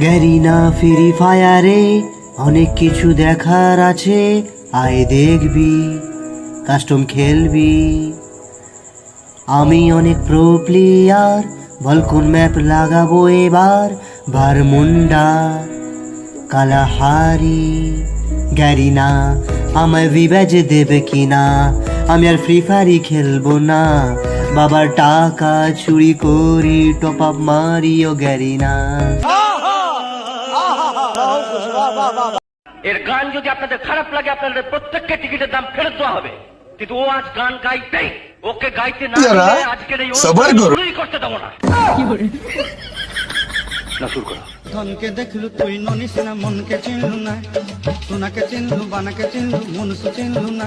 Garena free ফায়ারে, অনেক কিছু দেখার আছে, আয় দেখবি, কাস্টম খেলবি। আমি অনেক প্রো প্লেয়ার বল কোন ম্যাপ লাগাবো এবার, বারমুন্ডা, কালাহারি। গ্যারিনা আমায় ভিব্যাজ দেবে কিনা আমি আর ফ্রি ফায়ারই খেলব না। বাবার টাকা চুরি করি টপ আপ মারিও গ্যারিনা এর গান যদি আপনাদের খারাপ লাগে আপনাদের প্রত্যেককে টিকিটের দাম ফেরত দেওয়া হবে। কিন্তু ও আজ গান গাইতেই ওকে গাইতে না আজকের এই শুরুই করতে দেবো না। না শুরু করো। ধনকে দেখলু তুই ননিস না মনকে চিনলু না সোনাকে চিনলু বানাকে চিনলু মনুষ্য চিনলু না